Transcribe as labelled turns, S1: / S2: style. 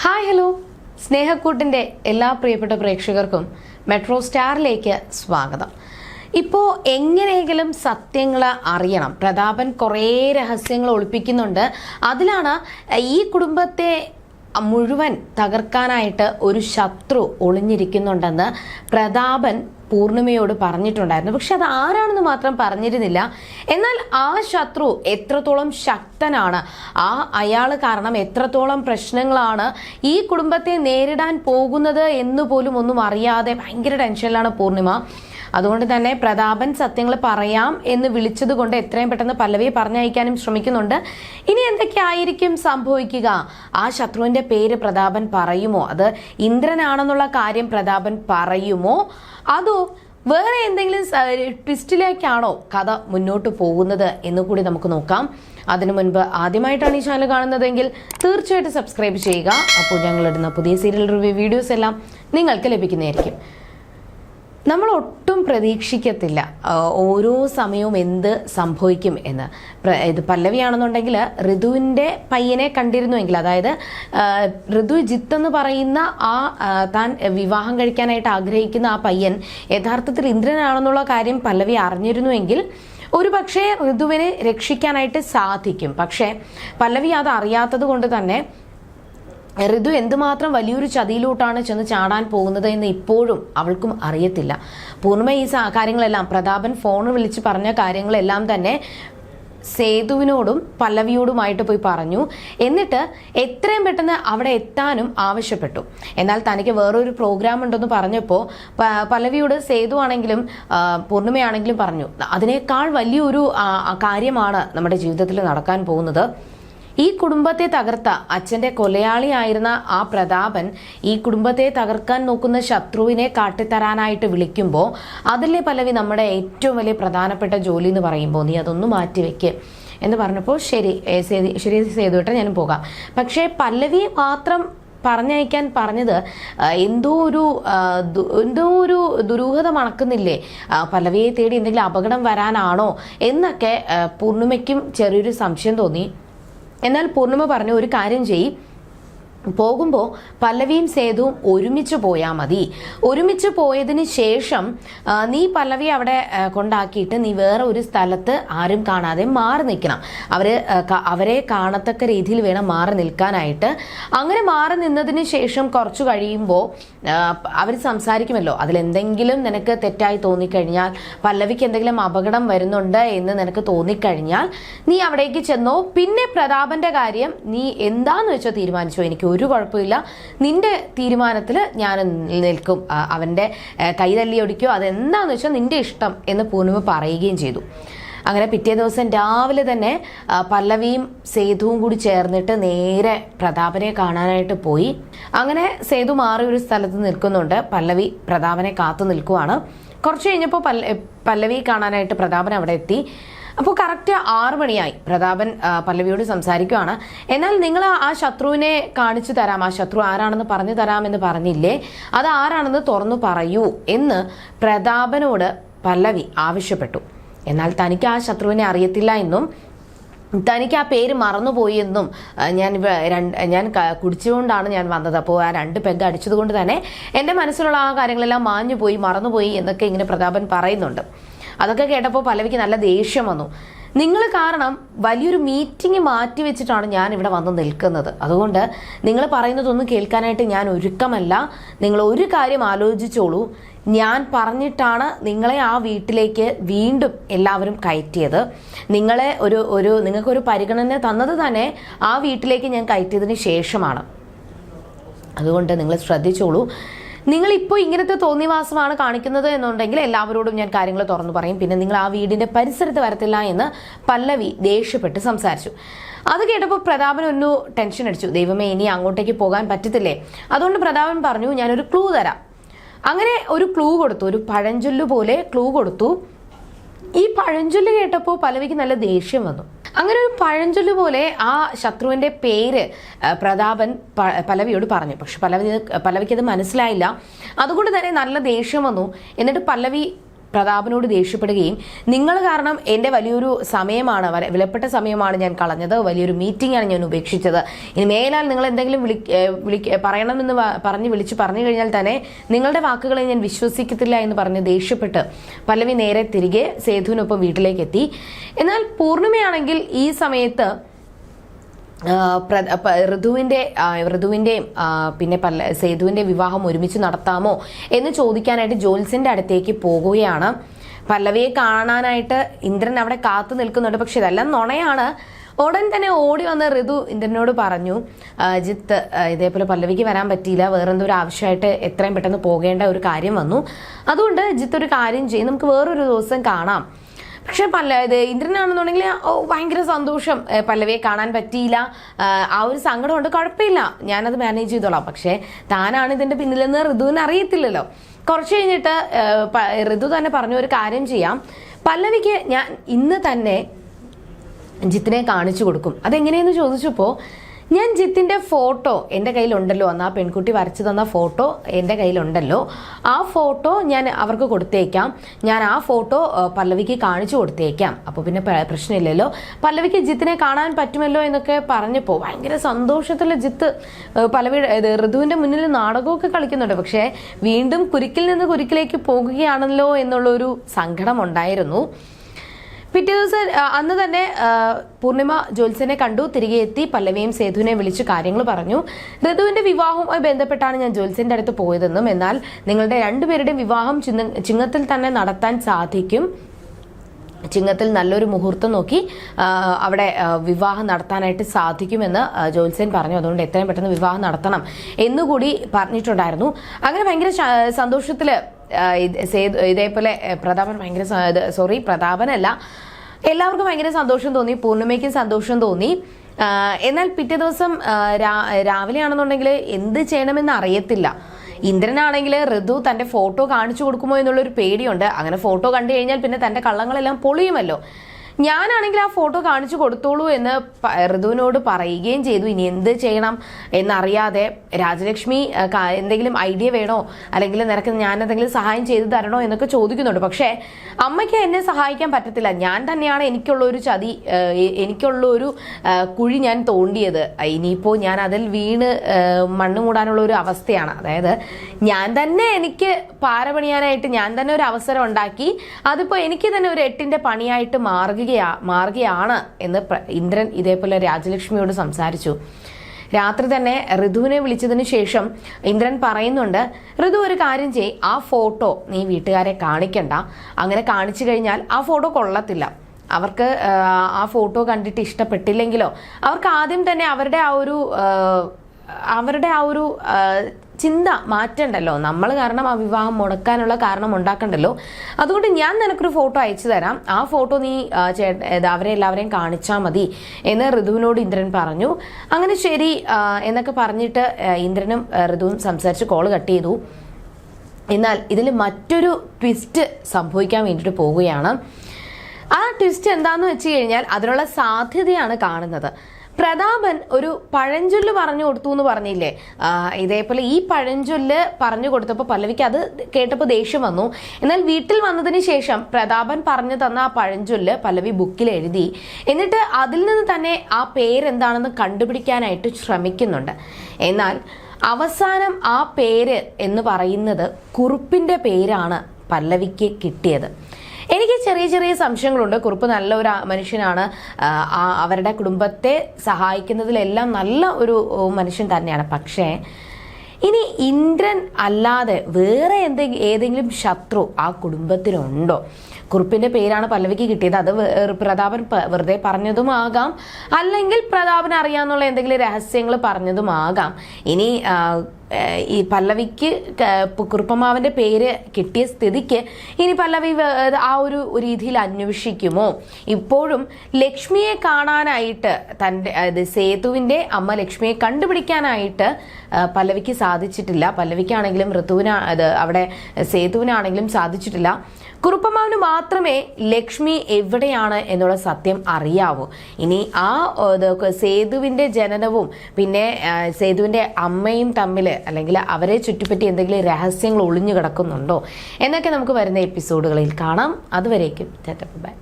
S1: Hi hello സ്നേഹക്കൂട്ടിന്റെ എല്ലാ പ്രിയപ്പെട്ട പ്രേക്ഷകർക്കും മെട്രോ സ്റ്റാറിലേക്ക് സ്വാഗതം. ഇപ്പോൾ എങ്ങനെയെങ്കിലും സത്യങ്ങൾ അറിയണം. പ്രതാപൻ കുറേ രഹസ്യങ്ങൾ ഒളിപ്പിക്കുന്നുണ്ട്. അതിലാണ് ഈ കുടുംബത്തെ മുഴുവൻ തകർക്കാനായിട്ട് ഒരു ശത്രു ഒളിഞ്ഞിരിക്കുന്നുണ്ടെന്ന് പ്രതാപൻ പൂർണിമയോട് പറഞ്ഞിട്ടുണ്ടായിരുന്നു. പക്ഷെ അത് ആരാണെന്ന് മാത്രം പറഞ്ഞിരുന്നില്ല. എന്നാൽ ആ ശത്രു എത്രത്തോളം ശക്തനാണ് ആ അയാൾ കാരണം എത്രത്തോളം പ്രശ്നങ്ങളാണ് ഈ കുടുംബത്തെ നേരിടാൻ പോകുന്നത് എന്ന് പോലും ഒന്നും അറിയാതെ ഭയങ്കര ടെൻഷനിലാണ് പൂർണിമ. അതുകൊണ്ട് തന്നെ പ്രതാപൻ സത്യങ്ങൾ പറയാം എന്ന് വിളിച്ചത് കൊണ്ട് എത്രയും പെട്ടെന്ന് പല്ലവിയെ പറഞ്ഞയക്കാനും ശ്രമിക്കുന്നുണ്ട്. ഇനി എന്തൊക്കെയായിരിക്കും സംഭവിക്കുക? ആ ശത്രുവിന്റെ പേര് പ്രതാപൻ പറയുമോ? അത് ഇന്ദ്രനാണെന്നുള്ള കാര്യം പ്രതാപൻ പറയുമോ? അതോ വേറെ എന്തെങ്കിലും ട്വിസ്റ്റിലേക്കാണോ കഥ മുന്നോട്ട് പോകുന്നത് എന്ന് കൂടി നമുക്ക് നോക്കാം. അതിനു മുൻപ് ആദ്യമായിട്ടാണ് ഈ ചാനൽ കാണുന്നതെങ്കിൽ തീർച്ചയായിട്ടും സബ്സ്ക്രൈബ് ചെയ്യുക. അപ്പോൾ ഞങ്ങളിടുന്ന പുതിയ സീരിയൽ റിവ്യൂ വീഡിയോസ് എല്ലാം നിങ്ങൾക്ക് ലഭിക്കുന്നതായിരിക്കും. നമ്മൾ ഒട്ടും പ്രതീക്ഷിക്കത്തില്ല ഓരോ സമയവും എന്ത് സംഭവിക്കും എന്ന്. ഇത് പല്ലവിയാണെന്നുണ്ടെങ്കിൽ ഋതുവിന്റെ പയ്യനെ കണ്ടിരുന്നുവെങ്കിൽ അതായത് ഋതു ജിത്ത് എന്ന് പറയുന്ന ആ, താൻ വിവാഹം കഴിക്കാനായിട്ട് ആഗ്രഹിക്കുന്ന ആ പയ്യൻ യഥാർത്ഥത്തിൽ ഇന്ദ്രനാണെന്നുള്ള കാര്യം പല്ലവി അറിഞ്ഞിരുന്നുവെങ്കിൽ ഒരു പക്ഷേ ഋതുവിനെ രക്ഷിക്കാനായിട്ട് സാധിക്കും. പക്ഷേ പല്ലവി അത് അറിയാത്തത് കൊണ്ട് തന്നെ ഋതു എന്തുമാത്രം വലിയൊരു ചതിയിലോട്ടാണ് ചെന്ന് ചാടാൻ പോകുന്നത് എന്ന് ഇപ്പോഴും അവൾക്കും അറിയത്തില്ല. പൂർണിമ ഈ കാര്യങ്ങളെല്ലാം പ്രതാപൻ ഫോൺ വിളിച്ച് പറഞ്ഞ കാര്യങ്ങളെല്ലാം തന്നെ സേതുവിനോടും പല്ലവിയോടുമായിട്ട് പോയി പറഞ്ഞു. എന്നിട്ട് എത്രയും പെട്ടെന്ന് അവിടെ എത്താനും ആവശ്യപ്പെട്ടു. എന്നാൽ തനിക്ക് വേറൊരു പ്രോഗ്രാം ഉണ്ടെന്ന് പറഞ്ഞപ്പോൾ പല്ലവിയോട് സേതു ആണെങ്കിലും പൂർണിമയാണെങ്കിലും പറഞ്ഞു. അതിനേക്കാൾ വലിയൊരു കാര്യമാണ് നമ്മുടെ ജീവിതത്തിൽ നടക്കാൻ പോകുന്നത്. ഈ കുടുംബത്തെ തകർത്ത അച്ഛന്റെ കൊലയാളിയായിരുന്ന ആ പ്രതാപൻ ഈ കുടുംബത്തെ തകർക്കാൻ നോക്കുന്ന ശത്രുവിനെ കാട്ടിത്തരാനായിട്ട് വിളിക്കുമ്പോൾ അതിലെ പലവി നമ്മുടെ ഏറ്റവും വലിയ പ്രധാനപ്പെട്ട ജോലി എന്ന് പറയുമ്പോൾ നീ അതൊന്ന് മാറ്റിവെക്ക് എന്ന് പറഞ്ഞപ്പോൾ ശരി ശരി സേതുവേട്ടൻ ഞാനും പോകാം. പക്ഷേ പല്ലവി മാത്രം പറഞ്ഞയക്കാൻ പറഞ്ഞത് എന്തോ ഒരു എന്തോ ഒരു ദുരൂഹത മണക്കുന്നില്ലേ? പല്ലവിയെ തേടി എന്തെങ്കിലും അപകടം വരാനാണോ? എന്നൊക്കെ പൂർണിമയ്ക്കും ചെറിയൊരു സംശയം തോന്നി. എന്നാൽ പൂർണിമ പറഞ്ഞു ഒരു കാര്യം ചെയ്യ്. പോകുമ്പോൾ പല്ലവിയും സേതുവും ഒരുമിച്ച് പോയാൽ മതി. ഒരുമിച്ച് പോയതിന് ശേഷം നീ പല്ലവി അവിടെ കൊണ്ടാക്കിയിട്ട് നീ വേറെ ഒരു സ്ഥലത്ത് ആരും കാണാതെ മാറി നിൽക്കണം. അവർ അവരെ കാണത്തക്ക രീതിയിൽ വേണം മാറി നിൽക്കാനായിട്ട്. അങ്ങനെ മാറി നിന്നതിന് ശേഷം കുറച്ച് കഴിയുമ്പോൾ അവർ സംസാരിക്കുമല്ലോ. അതിലെന്തെങ്കിലും നിനക്ക് തെറ്റായി തോന്നിക്കഴിഞ്ഞാൽ പല്ലവിക്ക് എന്തെങ്കിലും അപകടം വരുന്നുണ്ട് എന്ന് നിനക്ക് തോന്നിക്കഴിഞ്ഞാൽ നീ അവിടേക്ക് ചെന്നോ. പിന്നെ പ്രതാപന്റെ കാര്യം നീ എന്താന്ന് വെച്ചോ തീരുമാനിച്ചോ എനിക്ക് ഒരു കുഴപ്പമില്ല. നിന്റെ തീരുമാനത്തിൽ ഞാൻ നിൽക്കും. അവന്റെ കൈ തല്ലി ഒടിക്കോ അതെന്താന്ന് വെച്ചാൽ നിന്റെ ഇഷ്ടം എന്ന് പൂർണിമ പറയുകയും ചെയ്തു. അങ്ങനെ പിറ്റേ ദിവസം രാവിലെ തന്നെ പല്ലവിയും സേതുവും കൂടി ചേർന്നിട്ട് നേരെ പ്രതാപനെ കാണാനായിട്ട് പോയി. അങ്ങനെ സേതു മാറി ഒരു സ്ഥലത്ത് നിൽക്കുന്നുണ്ട്. പല്ലവി പ്രതാപനെ കാത്തു നിൽക്കുവാണ്. കുറച്ച് കഴിഞ്ഞപ്പോൾ പല്ല പല്ലവി കാണാനായിട്ട് പ്രതാപൻ അവിടെ എത്തി. അപ്പോൾ കറക്റ്റ് ആറ് മണിയായി. പ്രതാപൻ പല്ലവിയോട് സംസാരിക്കുവാണ്. എന്നാൽ നിങ്ങൾ ആ ശത്രുവിനെ കാണിച്ചു തരാം. ആ ശത്രു ആരാണെന്ന് പറഞ്ഞു തരാമെന്ന് പറഞ്ഞില്ലേ? അത് ആരാണെന്ന് തുറന്നു പറയൂ എന്ന് പ്രതാപനോട് പല്ലവി ആവശ്യപ്പെട്ടു. എന്നാൽ തനിക്ക് ആ ശത്രുവിനെ അറിയത്തില്ല എന്നും തനിക്ക് ആ പേര് മറന്നുപോയി എന്നും ഞാൻ രണ്ട് ഞാൻ കുടിച്ചുകൊണ്ടാണ് ഞാൻ വന്നത്. അപ്പോൾ ആ രണ്ട് പെഗ് അടിച്ചതുകൊണ്ട് തന്നെ എന്റെ മനസ്സിലുള്ള ആ കാര്യങ്ങളെല്ലാം മാഞ്ഞുപോയി മറന്നുപോയി എന്നൊക്കെ ഇങ്ങനെ പ്രതാപൻ പറയുന്നുണ്ട്. അതൊക്കെ കേട്ടപ്പോൾ പലവിക്ക് നല്ല ദേഷ്യം വന്നു. നിങ്ങൾ കാരണം വലിയൊരു മീറ്റിംഗ് മാറ്റി വെച്ചിട്ടാണ് ഞാൻ ഇവിടെ വന്ന് നിൽക്കുന്നത്. അതുകൊണ്ട് നിങ്ങൾ പറയുന്നതൊന്നും കേൾക്കാനായിട്ട് ഞാൻ ഒരുക്കമല്ല. നിങ്ങൾ ഒരു കാര്യം ആലോചിച്ചോളൂ. ഞാൻ പറഞ്ഞിട്ടാണ് നിങ്ങളെ ആ വീട്ടിലേക്ക് വീണ്ടും എല്ലാവരും കയറ്റിയത്. നിങ്ങളെ ഒരു ഒരു നിങ്ങൾക്കൊരു പരിഗണന തന്നത് തന്നെ ആ വീട്ടിലേക്ക് ഞാൻ കയറ്റിയതിന് ശേഷമാണ്. അതുകൊണ്ട് നിങ്ങൾ ശ്രദ്ധിച്ചോളൂ. നിങ്ങൾ ഇപ്പോൾ ഇങ്ങനത്തെ തോന്നിവാസമാണ് കാണിക്കുന്നത് എന്നുണ്ടെങ്കിൽ എല്ലാവരോടും ഞാൻ കാര്യങ്ങൾ തുറന്നു പറയും. പിന്നെ നിങ്ങൾ ആ വീടിന്റെ പരിസരത്ത് വരത്തില്ല എന്ന് പല്ലവി ദേഷ്യപ്പെട്ട് സംസാരിച്ചു. അത് കേട്ടപ്പോൾ പ്രതാപൻ ഒന്ന് ടെൻഷൻ അടിച്ചു. ദൈവമേ ഇനി അങ്ങോട്ടേക്ക് പോകാൻ പറ്റത്തില്ലേ? അതുകൊണ്ട് പ്രതാപൻ പറഞ്ഞു ഞാനൊരു ക്ലൂ തരാം. അങ്ങനെ ഒരു ക്ലൂ കൊടുത്തു. ഒരു പഴഞ്ചൊല്ലു പോലെ ക്ലൂ കൊടുത്തു. ഈ പഴഞ്ചൊല്ല് കേട്ടപ്പോൾ പലവിക്ക് നല്ല ദേഷ്യം വന്നു. അങ്ങനെ ഒരു പഴഞ്ചൊല്ല് പോലെ ആ ശത്രുവിന്റെ പേര് പ്രതാപൻ പല്ലവിയോട് പറഞ്ഞു. പക്ഷെ പല്ലവി പല്ലവിക്ക് അത് മനസ്സിലായില്ല. അതുകൊണ്ട് തന്നെ നല്ല ദേഷ്യം വന്നു. എന്നിട്ട് പല്ലവി പ്രതാപനോട് ദേഷ്യപ്പെടുകയും നിങ്ങൾ കാരണം എന്റെ വലിയൊരു സമയമാണ് വല- വിലപ്പെട്ട സമയമാണ് ഞാൻ കളഞ്ഞത് വലിയൊരു മീറ്റിംഗാണ് ഞാൻ ഉപേക്ഷിച്ചത്. ഇനി മേലാൽ നിങ്ങൾ എന്തെങ്കിലും വിളി വിളി പറയണമെന്ന് പറഞ്ഞ് വിളിച്ച് പറഞ്ഞു കഴിഞ്ഞാൽ തന്നെ നിങ്ങളുടെ വാക്കുകളെ ഞാൻ വിശ്വസിക്കത്തില്ല എന്ന് പറഞ്ഞ് ദേഷ്യപ്പെട്ട് പല്ലവി നേരെ തിരികെ സേതുവിനൊപ്പം വീട്ടിലേക്ക് എത്തി എന്നാൽ പൂർണിമയാണെങ്കിൽ ഈ സമയത്ത് ആ, ഋതുവിന്റെയും പിന്നെ പല്ല സേതുവിന്റെ വിവാഹം ഒരുമിച്ച് നടത്താമോ എന്ന് ചോദിക്കാനായിട്ട് ജോൽസിന്റെ അടുത്തേക്ക് പോകുകയാണ്. പല്ലവിയെ കാണാനായിട്ട് ഇന്ദ്രൻ അവിടെ കാത്തു നിൽക്കുന്നുണ്ട്. പക്ഷെ ഇതെല്ലാം നുണയാണ്. ഉടൻ തന്നെ ഓടി വന്ന് ഋതു ഇന്ദ്രനോട് പറഞ്ഞു ജിത്ത് ഇതേപോലെ പല്ലവിക്ക് വരാൻ പറ്റിയില്ല. വേറെന്തോ ഒരു ആവശ്യമായിട്ട് എത്രയും പെട്ടെന്ന് പോകേണ്ട ഒരു കാര്യം വന്നു. അതുകൊണ്ട് ജിത്ത് ഒരു കാര്യം ചെയ്യും. നമുക്ക് വേറൊരു ദിവസം കാണാം. പക്ഷെ പല്ല ഇത് ഇന്ദ്രനാണെന്നുണ്ടെങ്കിൽ ഭയങ്കര സന്തോഷം പല്ലവിയെ കാണാൻ പറ്റിയില്ല. ആ, ഒരു സങ്കടമുണ്ട്. കുഴപ്പമില്ല. ഞാനത് മാനേജ് ചെയ്തോളാം. പക്ഷേ താനാണ് ഇതിന്റെ പിന്നിലെന്ന് ഋതുവിന് അറിയത്തില്ലല്ലോ. കുറച്ച് കഴിഞ്ഞിട്ട് ഋതു തന്നെ പറഞ്ഞ ഒരു കാര്യം ചെയ്യാം. പല്ലവിക്ക് ഞാൻ ഇന്ന് തന്നെ ജിത്തിനെ കാണിച്ചു കൊടുക്കും. അതെങ്ങനെയെന്ന് ചോദിച്ചപ്പോൾ ഞാൻ ജിത്തിന്റെ ഫോട്ടോ എന്റെ കയ്യിലുണ്ടല്ലോ. അന്ന് ആ പെൺകുട്ടി വരച്ചു തന്ന ഫോട്ടോ എന്റെ കയ്യിലുണ്ടല്ലോ. ആ ഫോട്ടോ ഞാൻ അവർക്ക് കൊടുത്തേക്കാം. ഞാൻ ആ ഫോട്ടോ പല്ലവിക്ക് കാണിച്ചു കൊടുത്തേക്കാം. അപ്പോൾ പിന്നെ പ്രശ്നമില്ലല്ലോ. പല്ലവിക്ക് ജിത്തിനെ കാണാൻ പറ്റുമല്ലോ എന്നൊക്കെ പറഞ്ഞപ്പോൾ ഭയങ്കര സന്തോഷത്തിൽ ജിത്ത് പല്ലവിയുടെ ഋതുവിന്റെ മുന്നിൽ നാടകമൊക്കെ കളിക്കുന്നുണ്ട്. പക്ഷേ വീണ്ടും കുരുക്കിൽ നിന്ന് കുരുക്കിലേക്ക് പോകുകയാണല്ലോ എന്നുള്ളൊരു സങ്കടം ഉണ്ടായിരുന്നു പിറ്റേ ദിവസം അന്ന് തന്നെ പൂർണിമ ജ്യോത്സ്യനെ കണ്ടു. തിരികെ എത്തി പല്ലവിയും സേതുവിനെ വിളിച്ച് കാര്യങ്ങൾ പറഞ്ഞു. ഋതുവിന്റെ വിവാഹവുമായി ബന്ധപ്പെട്ടാണ് ഞാൻ ജ്യോത്സ്യന്റെ അടുത്ത് പോയതെന്നും എന്നാൽ നിങ്ങളുടെ രണ്ടുപേരുടെയും വിവാഹം ചിങ്ങത്തിൽ തന്നെ നടത്താൻ സാധിക്കും. ചിങ്ങത്തിൽ നല്ലൊരു മുഹൂർത്തം നോക്കി അവിടെ വിവാഹം നടത്താനായിട്ട് സാധിക്കുമെന്ന് ജോൽസൻ പറഞ്ഞു. അതുകൊണ്ട് എത്രയും പെട്ടെന്ന് വിവാഹം നടത്തണം എന്നുകൂടി പറഞ്ഞിട്ടുണ്ടായിരുന്നു. അങ്ങനെ ഭയങ്കര സന്തോഷത്തിൽ ഇതേപോലെ പ്രതാപൻ ഭയങ്കര സോറി പ്രതാപനല്ല എല്ലാവർക്കും ഭയങ്കര സന്തോഷം തോന്നി പൂർണിമയ്ക്കും സന്തോഷം തോന്നി. എന്നാൽ പിറ്റേ ദിവസം രാവിലെ ആണെന്നുണ്ടെങ്കിൽ എന്ത് ചെയ്യണമെന്ന് അറിയത്തില്ല. ഇന്ദ്രനാണെങ്കിൽ ഋതു തന്റെ ഫോട്ടോ കാണിച്ചു കൊടുക്കുമോ എന്നുള്ളൊരു പേടിയുണ്ട്. അങ്ങനെ ഫോട്ടോ കണ്ടു കഴിഞ്ഞാൽ പിന്നെ തന്റെ കള്ളങ്ങളെല്ലാം പൊളിയുമല്ലോ. ഞാനാണെങ്കിൽ ആ ഫോട്ടോ കാണിച്ചു കൊടുത്തോളൂ എന്ന് ഋതുവിനോട് പറയുകയും ചെയ്തു. ഇനി എന്ത് ചെയ്യണം എന്നറിയാതെ രാജലക്ഷ്മി എന്തെങ്കിലും ഐഡിയ വേണോ? അല്ലെങ്കിൽ നിനക്ക് ഞാൻ എന്തെങ്കിലും സഹായം ചെയ്തു തരണോ എന്നൊക്കെ ചോദിക്കുന്നുണ്ട്. പക്ഷേ അമ്മയ്ക്ക് എന്നെ സഹായിക്കാൻ പറ്റത്തില്ല. ഞാൻ തന്നെയാണ് എനിക്കുള്ള ഒരു ചതി എനിക്കുള്ള ഒരു കുഴി ഞാൻ തോണ്ടിയത്. ഇനിയിപ്പോൾ ഞാൻ അതിൽ വീണ് മണ്ണ് മൂടാനുള്ള ഒരു അവസ്ഥയാണ്. അതായത് ഞാൻ തന്നെ എനിക്ക് പാരപണിയാനായിട്ട് ഞാൻ തന്നെ ഒരു അവസരം ഉണ്ടാക്കി അതിപ്പോൾ എനിക്ക് തന്നെ ഒരു എട്ടിന്റെ പണിയായിട്ട് മാറുകയാ മാറുകയാണ് എന്ന് ഇന്ദ്രൻ ഇതേപോലെ രാജലക്ഷ്മിയോട് സംസാരിച്ചു. രാത്രി തന്നെ ഋതുവിനെ വിളിച്ചതിന് ശേഷം ഇന്ദ്രൻ പറയുന്നുണ്ട് ഋതു ഒരു കാര്യം ചെയ് ആ ഫോട്ടോ നീ വീട്ടുകാരെ കാണിക്കണ്ട. അങ്ങനെ കാണിച്ചു കഴിഞ്ഞാൽ ആ ഫോട്ടോ കൊള്ളത്തില്ല. അവർക്ക് ആ, ഫോട്ടോ കണ്ടിട്ട് ഇഷ്ടപ്പെട്ടില്ലെങ്കിലോ അവർക്ക് ആദ്യം തന്നെ അവരുടെ ആ ഒരു അവരുടെ ആ ഒരു ചിന്ത മാറ്റണ്ടല്ലോ. നമ്മൾ കാരണം ആ വിവാഹം മുടക്കാനുള്ള കാരണം ഉണ്ടാക്കണ്ടല്ലോ. അതുകൊണ്ട് ഞാൻ നിനക്കൊരു ഫോട്ടോ അയച്ചു തരാം. ആ ഫോട്ടോ നീ അവരെ എല്ലാവരെയും കാണിച്ചാൽ മതി എന്ന് ഋതുവിനോട് ഇന്ദ്രൻ പറഞ്ഞു. അങ്ങനെ ശരി എന്നൊക്കെ പറഞ്ഞിട്ട് ഇന്ദ്രനും ഋതുവും സംസാരിച്ച് കോൾ കട്ട് ചെയ്തു. എന്നാൽ ഇതിൽ മറ്റൊരു ട്വിസ്റ്റ് സംഭവിക്കാൻ വേണ്ടിയിട്ട് പോവുകയാണ്. ആ ട്വിസ്റ്റ് എന്താണെന്ന് വെച്ച് കഴിഞ്ഞാൽ അതിനുള്ള സാധ്യതയാണ് കാണുന്നത്. പ്രതാപൻ ഒരു പഴഞ്ചൊല്ല് പറഞ്ഞു കൊടുത്തു എന്ന് പറഞ്ഞില്ലേ? ഇതേപോലെ ഈ പഴഞ്ചൊല്ല് പറഞ്ഞു കൊടുത്തപ്പോൾ പല്ലവിക്ക് അത് കേട്ടപ്പോൾ ദേഷ്യം വന്നു. എന്നാൽ വീട്ടിൽ വന്നതിന് ശേഷം പ്രതാപൻ പറഞ്ഞു തന്ന ആ പഴഞ്ചൊല്ല് പല്ലവി ബുക്കിൽ എഴുതി. എന്നിട്ട് അതിൽ നിന്ന് തന്നെ ആ പേരെന്താണെന്ന് കണ്ടുപിടിക്കാനായിട്ട് ശ്രമിക്കുന്നുണ്ട്. എന്നാൽ അവസാനം ആ പേര് എന്ന് പറയുന്നത് കുറുപ്പിന്റെ പേരാണ് പല്ലവിക്ക് കിട്ടിയത്. എനിക്ക് ചെറിയ ചെറിയ സംശയങ്ങളുണ്ട്. കുറുപ്പ് നല്ല ഒരു മനുഷ്യനാണ്. അവരുടെ കുടുംബത്തെ സഹായിക്കുന്നതിലെല്ലാം നല്ല ഒരു മനുഷ്യൻ തന്നെയാണ്. പക്ഷേ ഇനി ഇന്ദ്രൻ അല്ലാതെ വേറെ എന്തെങ്കിലും ഏതെങ്കിലും ശത്രു ആ കുടുംബത്തിനുണ്ടോ കുറുപ്പിന്റെ പേരാണ് പല്ലവിക്ക് കിട്ടിയത്. അത് പ്രതാപൻ വെറുതെ പറഞ്ഞതുമാകാം. അല്ലെങ്കിൽ പ്രതാപൻ അറിയാന്നുള്ള എന്തെങ്കിലും രഹസ്യങ്ങൾ പറഞ്ഞതുമാകാം. ഇനി ഈ പല്ലവിക്ക് കുറുപ്പമാവന്റെ പേര് കിട്ടിയ സ്ഥിതിക്ക് ഇനി പല്ലവി ആ ഒരു രീതിയിൽ അന്വേഷിക്കുമോ? ഇപ്പോഴും ലക്ഷ്മിയെ കാണാനായിട്ട് തന്റെ അത് സേതുവിന്റെ അമ്മ ലക്ഷ്മിയെ കണ്ടുപിടിക്കാനായിട്ട് പല്ലവിക്ക് സാധിച്ചിട്ടില്ല. പല്ലവിക്കാണെങ്കിലും ഋതുവിനാ അത് അവിടെ സേതുവിനാണെങ്കിലും സാധിച്ചിട്ടില്ല. കുറുപ്പമാവിന് മാത്രമേ ലക്ഷ്മി എവിടെയാണ് എന്നുള്ള സത്യം അറിയാവൂ. ഇനി ആ സേതുവിന്റെ ജനനവും പിന്നെ സേതുവിന്റെ അമ്മയും തമ്മിൽ അല്ലെങ്കിൽ അവരെ ചുറ്റിപ്പറ്റി എന്തെങ്കിലും രഹസ്യങ്ങൾ ഒളിഞ്ഞു കിടക്കുന്നുണ്ടോ എന്നൊക്കെ നമുക്ക് വരുന്ന എപ്പിസോഡുകളിൽ കാണാം. അതുവരേക്കും ബൈ.